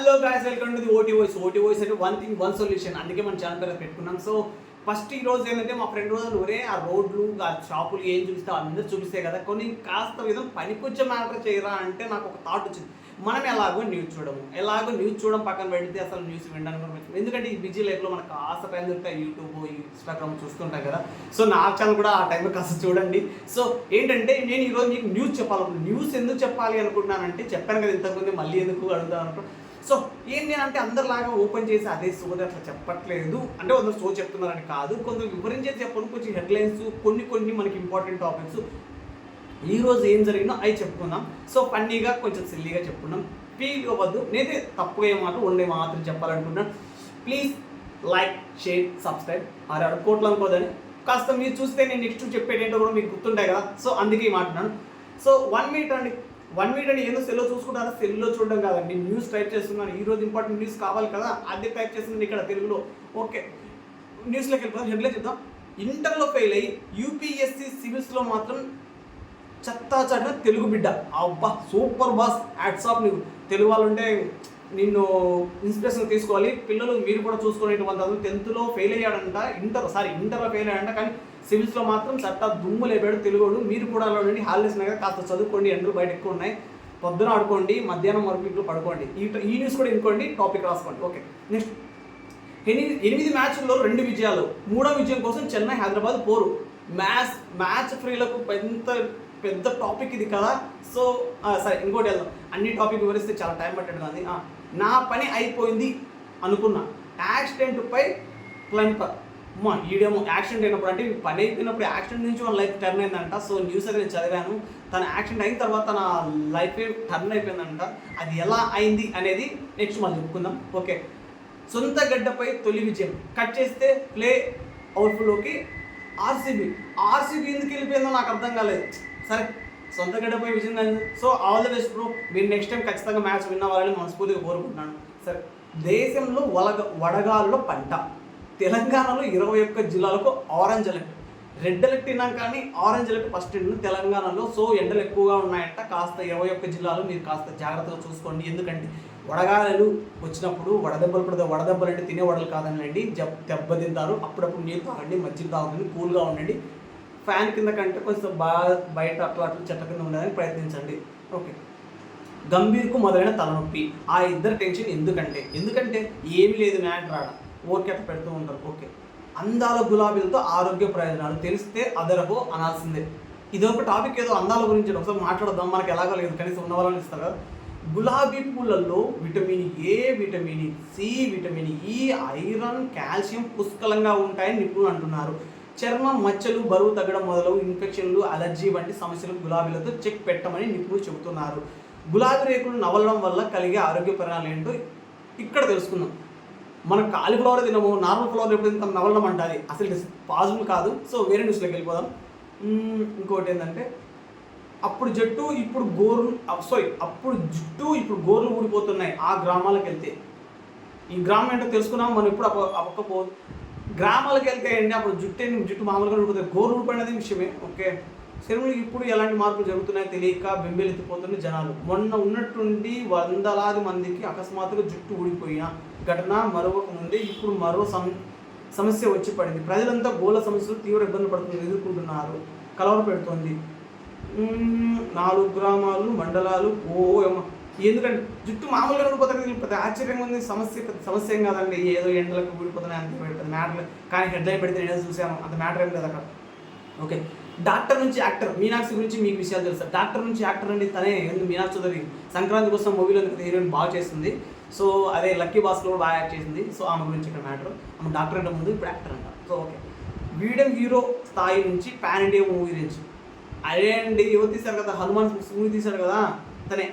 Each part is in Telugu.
Hello guys welcome to the OT voice OT voice అంటే వన్ థింగ్ వన్ సొల్యూషన్ అందుకే మన ఛానల్ పేరు పెట్టుకున్నాం. సో ఫస్ట్ ఈ రోజు ఏంటంటే మా ఫ్రెండ్ రోజు ఒరే ఆ రోడ్లు ఆ షాపులు ఏం చూపిస్తే అందరూ చూపిస్తే కదా. కొన్ని కాస్త విధం పనికొచ్చే మ్యాటర్ చేయరా అంటే నాకు ఒక థాట్ వచ్చింది. మనం ఎలాగో న్యూస్ చూడము. ఎలాగో న్యూస్ చూడడం పక్కన పెడితే అసలు న్యూస్ వినడానికి కూడా ఎందుకంటే ఈ బిజీ లైఫ్లో మనకు కాస్త టైం దొరికితే యూట్యూబ్ ఇన్స్టాగ్రామ్ చూస్తుంటాం కదా. సో నా ఛానల్ కూడా ఆ టైంలో కాస్త చూడండి. సో ఏంటంటే నేను ఈరోజు మీకు న్యూస్ చెప్పాలనుకుంటున్నాను న్యూస్ ఎందుకు చెప్పాలి అనుకుంటున్నానంటే చెప్పాను కదా ఇంతకుముందు మళ్ళీ ఎందుకు అడుగుతాను అనుకుంటున్నాను సో ఏంటి అంటే అందరిలాగా ఓపెన్ చేసి అదే సోది అట్లా చెప్పట్లేదు. అంటే కొందరు సో చెప్తున్నారని కాదు. కొందరు వివరించేది చెప్పడం కొంచెం హెడ్లైన్స్ కొన్ని కొన్ని మనకి ఇంపార్టెంట్ టాపిక్స్ ఈ రోజు ఏం జరిగిందో అవి చెప్పుకుందాం. సో ఫన్నీగా కొంచెం సిల్లీగా చెప్పుకుందాం. ఫీల్ అవ్వద్దు నేనైతే తప్పుగా ఏ మాట ఉండే మాత్రం చెప్పాలనుకుంటున్నాను ప్లీజ్ లైక్ షేర్ సబ్స్క్రైబ్ ఆరు ఆరు కోట్లు అనుకోదని కాస్త మీరు చూస్తే నేను నెక్స్ట్ చెప్పేటంటే కూడా మీకు గుర్తుంటాయి కదా. సో అందుకే ఈ మాట్లాడాను సో వన్ మినిట్ అండి. వన్ వీక్ అంటే ఏదో సెల్లో చూసుకుంటారా సెల్లో చూడడం కాదండి. న్యూస్ టైప్ చేస్తున్నాను. ఈ రోజు ఇంపార్టెంట్ న్యూస్ కావాలి కదా అదే టైప్ చేస్తుంది ఇక్కడ తెలుగులో. ఓకే న్యూస్లోకి వెళ్ళిపోతాం హెడ్లైన్ చెప్తాం ఇంటర్లో ఫెయిల్ అయ్యి యూపీఎస్సీ సివిల్స్లో మాత్రం చెత్తా చెడ్డ తెలుగు బిడ్డ. అబ్బా సూపర్ బాస్ హ్యాట్స్ ఆఫ్ నీకు. తెలుగు వాళ్ళు ఉంటే నిన్ను ఇన్స్పిరేషన్ తీసుకోవాలి. పిల్లలు మీరు కూడా చూసుకునేటువంటి అతను టెన్త్లో ఫెయిల్ అయ్యాడంట. ఇంటర్ సారీ ఇంటర్లో ఫెయిల్ అయ్యాడంట. కానీ సివిల్స్లో మాత్రం చట్ట దుమ్ము లేపాడు తెలుగుడు. మీరు కూడా అలా ఉండండి. హాలిడేస్ ఉన్నాయి కాస్త చదువుకోండి. ఎండలు బయట ఎక్కువ ఉన్నాయి పొద్దున ఆడుకోండి. మధ్యాహ్నం వరకు ఇంట్లో పడుకోండి. ఈ ఈ న్యూస్ కూడా ఇంకోండి. టాపిక్ రాసుకోండి. ఓకే. నెక్స్ట్. ఎనిమిది ఎనిమిది మ్యాచ్ల్లో రెండు విజయాలు. మూడో విజయం కోసం చెన్నై హైదరాబాద్ పోరు. మ్యాచ్ మ్యాచ్ ఫ్రీలకు పెద్ద పెద్ద టాపిక్ ఇది కదా. సో సరే ఇంకోటి వెళ్దాం. అన్ని టాపిక్ వివరిస్తే చాలా టైం పట్టడం కానీ నా పని అయిపోయింది అనుకున్నా. యాక్సిడెంట్పై క్లంపర్. అమ్మా ఈడేమో యాక్సిడెంట్ అయినప్పుడు అంటే పని అయిపోయినప్పుడు యాక్సిడెంట్ నుంచి వాళ్ళ లైఫ్ టర్న్ అయిందంట. సో న్యూస్ అయితే నేను చదివాను. తన యాక్సిడెంట్ అయిన తర్వాత తన లైఫ్ టర్న్ అయిపోయిందంట. అది ఎలా అయింది అనేది నెక్స్ట్ మనం చెప్పుకుందాం. ఓకే సొంత గడ్డపై తొలి విజయం. కట్ చేస్తే ప్లే అవుట్ఫుల్లోకి ఆర్సీబీ ఆర్సీబీ ఎందుకు వెళ్ళిపోయిందో నాకు అర్థం కాలేదు. సరే సొంత గడ్డపై విజయం కానీ so all the best bro మీరు నెక్స్ట్ టైం ఖచ్చితంగా మ్యాచ్ విన్ అవ్వాలని మనస్ఫూర్తిగా కోరుకుంటున్నాను. సరే దేశంలో వలగ వడగాల్లో పంట. తెలంగాణలో ఇరవై ఒక్క జిల్లాలకు ఆరెంజ్ అలర్ట్ రెడ్ అలర్ట్ తిన్నాం కానీ ఆరెంజ్ అలర్ట్ ఫస్ట్ ఎండ్ తెలంగాణలో. సో ఎండలు ఎక్కువగా ఉన్నాయంట. కాస్త ఇరవై ఒక్క జిల్లాలు మీరు కాస్త జాగ్రత్తగా చూసుకోండి. ఎందుకంటే వడగాలలు వచ్చినప్పుడు వడదెబ్బలు పడితే వడదెబ్బలు అంటే తినే వడలు కాదనండి జబ్ దెబ్బ తింటారు అప్పుడప్పుడు నీళ్ళు తాగండి మజ్జిగ తాగండి కూల్గా ఉండండి. ఫ్యాన్ కింద కంటే కొంచెం బాగా బయట అట్లా అట్లా చెట్ల కింద ఉండడానికి ప్రయత్నించండి. ఓకే. గంభీర్కు మొదలైన తలనొప్పి. ఆ ఇద్దరు టెన్షన్ ఎందుకంటే ఎందుకంటే ఏమి లేదు మ్యాటర్ ఆడ ఓకే అట్లా పెడుతూ ఉంటారు. ఓకే. అందాల గులాబీలతో ఆరోగ్య ప్రయోజనాలు తెలిస్తే అదరకు అనాల్సిందే. ఇది ఒక టాపిక్ ఏదో అందాల గురించి ఒకసారి మాట్లాడదాం. మనకి ఎలాగో లేదు. కనీసం ఉన్న వాళ్ళని ఇస్తారు కదా. గులాబీ పూలల్లో vitamin A vitamin C vitamin E iron calcium పుష్కలంగా ఉంటాయని నిపుణులు అంటున్నారు. చర్మం మచ్చలు బరువు తగ్గడం మొదలు ఇన్ఫెక్షన్లు అలర్జీ వంటి సమస్యలు గులాబీలతో చెక్ పెట్టమని నిపుణులు చెబుతున్నారు. గులాబీ రేకులు నవలడం వల్ల కలిగే ఆరోగ్య పరిణామాలు ఏంటో ఇక్కడ తెలుసుకుందాం. మనం కాలిఫ్లవర్ తినము నార్మల్ ఫ్లవర్ ఎప్పుడు తింటాం నవలడం అంటారు అసలు పాజిబుల్ కాదు. సో వేరే న్యూస్లోకి వెళ్ళిపోదాం. ఇంకోటి ఏంటంటే అప్పుడు జట్టు ఇప్పుడు గోర్లు సారీ అప్పుడు జుట్టు ఇప్పుడు గోర్లు ఊడిపోతున్నాయి ఆ గ్రామాలకు వెళ్తే. ఈ గ్రామం ఏంటో తెలుసుకున్నాం మనం ఇప్పుడు అప్ప అప్పకపో గ్రామాలకు వెళ్తే అండి అప్పుడు జుట్టు జుట్టు మామూలుగా ఊడిపోతుంది గోర్లు ఊడిపోయినది విషయమే ఓకే? శరీరంలో ఇప్పుడు ఎలాంటి మార్పులు జరుగుతున్నాయో తెలియక బెంబెలెత్తిపోతున్న జనాలు. మొన్న ఉన్నట్టుండి వందలాది మందికి అకస్మాత్తుగా జుట్టు ఊడిపోయిన ఘటన మరొక ముందే ఇప్పుడు మరో సమ సమస్య వచ్చి పడింది. ప్రజలంతా గోల సమస్యలు తీవ్ర ఇబ్బంది పడుతుంది ఎదుర్కొంటున్నారు. కలవర పెడుతోంది. నాలుగు గ్రామాలు మండలాలు ఓ ఎందుకంటే జుట్టు మామూలుగా ఊడిపోతారు పెద్ద ఆశ్చర్యంగా ఉంది. సమస్య పెద్ద సమస్య ఏం కాదండి. ఏదో ఎండలకు ఊడిపోతున్నాయి అంత పెద్ద మ్యాటర్ కానీ హెడ్లైన్ పెడితే నేను చూశాను. అంత మ్యాటర్ ఏం లేదు అక్కడ. ఓకే. డాక్టర్ నుంచి యాక్టర్ మీనాక్షి గురించి మీకు విషయాలు తెలుసు? డాక్టర్ నుంచి యాక్టర్ అండి తనే ఎందుకు మీనాక్షి చౌదరి? సంక్రాంతి కోసం మూవీలో హీరోయిన్ బాగా చేస్తుంది. సో అదే లక్కీ బాస్లో కూడా బాగా యాక్ట్ చేసింది. సో ఆమె గురించి ఇక్కడ మ్యాటర్ ఆమె డాక్టర్ అంటే ముందు ఇప్పుడు యాక్టర్ అంట. So okay. వీడియం హీరో స్థాయి నుంచి పాన్ ఇండియా మూవీ నుంచి అదే అండి ఎవరు తీశారు కదా? హనుమాన్ మూవీ తీశారు కదా? తనే.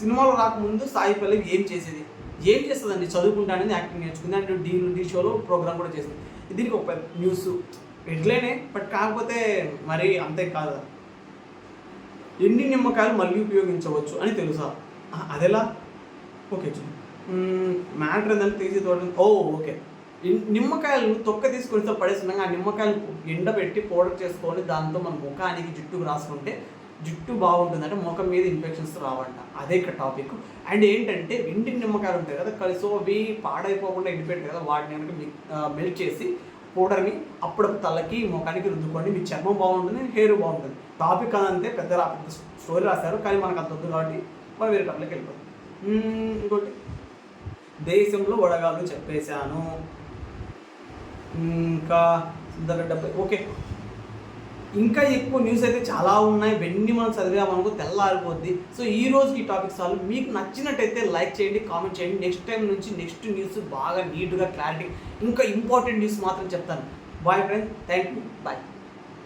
సినిమాలో రాకముందు సాయి పల్లవి ఏం చేసేది? ఏం చేస్తుందండి? చదువుకుంటానని యాక్టింగ్ నేర్చుకుంది. అండ్ డీ డీ షోలో ప్రోగ్రామ్ కూడా చేసింది. దీనికి ఒక న్యూస్ ఎట్లనే బట్ కాకపోతే మరి అంతే కాదు. ఎన్ని నిమ్మకాయలు మళ్ళీ ఉపయోగించవచ్చు అని తెలుసా? అదెలా? ఓకే మ్యాటర్ ఏంటంటే తీసి తోట ఓ ఓకే. నిమ్మకాయలు తొక్క తీసుకొని పడేస్తున్నాం ఆ నిమ్మకాయలు ఎండబెట్టి పౌడర్ చేసుకొని దాంతో మన ముఖానికి జుట్టుకు రాసుకుంటే జుట్టు బాగుంటుంది అంటే ముఖం మీద ఇన్ఫెక్షన్స్ రావంట. అదే ఇక్కడ టాపిక్ అండ్ ఏంటంటే ఎండిన నిమ్మకాయలు ఉంటాయి కదా కలిసో అవి పాడైపోకుండా ఎండిపోయాయి కదా వాటిని కనుక మెల్ట్ చేసి పౌడర్ని అప్పుడప్పుడు తలకి ముఖానికి రుద్దుకోండి. మీ చర్మం బాగుంటుంది హెయిర్ బాగుంటుంది. టాపిక్ అంతే పెద్ద పెద్ద స్టోరీ రాశారు కానీ మనకు అంత వద్దు కాబట్టి మనం వేరే టాపిక్కి వెళ్ళిపోతాం ఇంకోటి? దేశంలో వడగాళ్ళు చెప్పేశాను. ఇంకా దగ్గర డెబ్బై ఓకే. ఇంకా ఎక్కువ న్యూస్ అయితే చాలా ఉన్నాయి. వెన్ని మనం చదివామనుకో తెల్లారిపోద్ది. సో ఈ రోజు ఈ టాపిక్ చాలు. మీకు నచ్చినట్టయితే లైక్ చేయండి కామెంట్ చేయండి. నెక్స్ట్ టైం నుంచి నెక్స్ట్ న్యూస్ బాగా నీట్గా క్లారిటీ ఇంకా ఇంపార్టెంట్ న్యూస్ మాత్రం చెప్తాను. Bye friend thank you bye